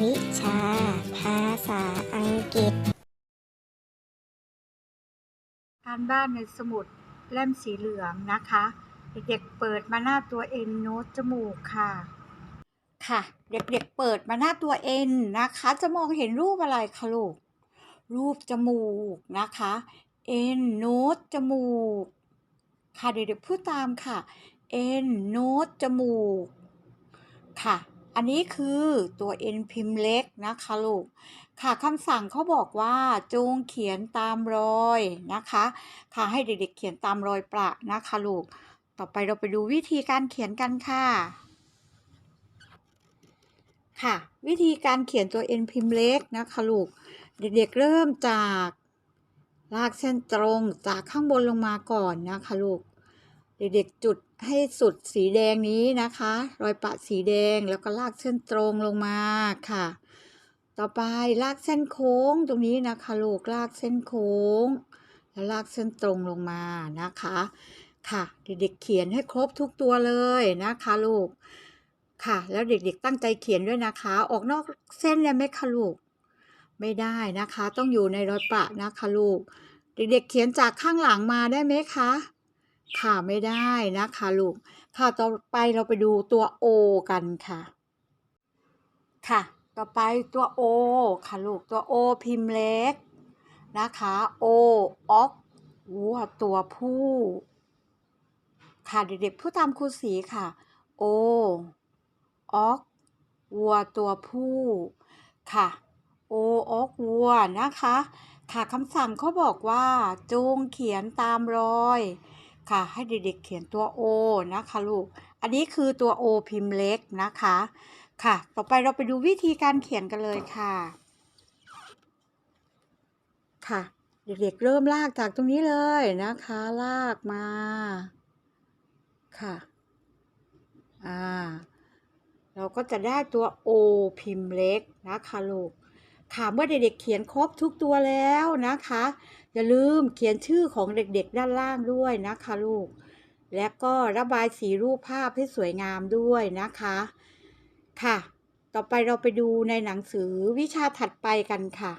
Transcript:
วิชา ภาษาอังกฤษ การบ้านในสมุดเล่มสีเหลืองนะคะ เด็กๆเปิดมาหน้าตัวเอ็นโน้ตจมูกค่ะ ค่ะ เด็กๆเปิดมาหน้าตัวเอ็นนะคะ จะมองเห็นรูปอะไรคะลูก รูปจมูกนะคะ เอ็นโน้ตจมูก ค่ะเด็กๆพูดตามค่ะ เอ็นโน้ตจมูก ค่ะ อันนี้คือตัว N พิมพ์เล็กนะคะลูก ค่ะคำสั่งเขาบอกว่าจงเขียนตามรอยนะคะ ค่ะให้เด็กๆเขียนตามรอยประนะคะลูก ต่อไปเราไปดูวิธีการเขียนกันค่ะ ค่ะ วิธีการเขียนตัว N พิมพ์เล็กนะคะลูก เด็กๆเริ่มจากลากเส้นตรงจากข้างบนลงมาก่อนนะคะลูก เด็กๆจุดให้สุดสีแดงนี้นะคะ รอยปะสีแดงแล้วก็ลากเส้นตรงลงมาค่ะ ต่อไปลากเส้นโค้งตรงนี้นะคะลูกลากเส้นโค้ง แล้วลากเส้นตรงลงมานะคะ ค่ะ เด็กๆเขียนให้ครบทุกตัวเลยนะคะลูกค่ะ แล้วเด็กๆตั้งใจเขียนด้วยนะคะ ออกนอกเส้นได้ไหมคะลูกไม่ได้นะคะ ต้องอยู่ในรอยปะนะคะลูก เด็กๆเขียนจากข้างหลังมาได้ไหมคะ ค่ะไม่ได้นะคะลูก ค่ะต่อไปเราไปดูตัว O กันค่ะ ค่ะ ต่อไปตัว O ค่ะลูกตัว O พิมพ์เล็กนะคะ O ออกวัวตัวผู้ ค่ะเด็กๆพูดตามครูสีค่ะ O ออกวัวตัวผู้ ค่ะ O ออกวัวนะคะ ค่ะคำสั่งเขาบอกว่าจงเขียนตามรอย ค่ะ ให้เด็กๆเขียนตัว O นะคะลูก อันนี้คือตัว O พิมพ์เล็กนะคะ ค่ะ ต่อไปเราไปดูวิธีการเขียนกันเลยค่ะ ค่ะ เด็กๆเริ่มลากจากตรงนี้เลยนะคะ ลากมา ค่ะ อ่า เราก็จะได้ตัว O พิมพ์เล็กนะคะลูก ถามว่าเด็กๆเขียนครบทุกตัวแล้วนะคะ อย่าลืมเขียนชื่อของเด็กๆด้านล่างด้วยนะคะลูก และก็ระบายสีรูปภาพให้สวยงามด้วยนะคะ ค่ะ ต่อไปเราไปดูในหนังสือวิชาถัดไปกันค่ะ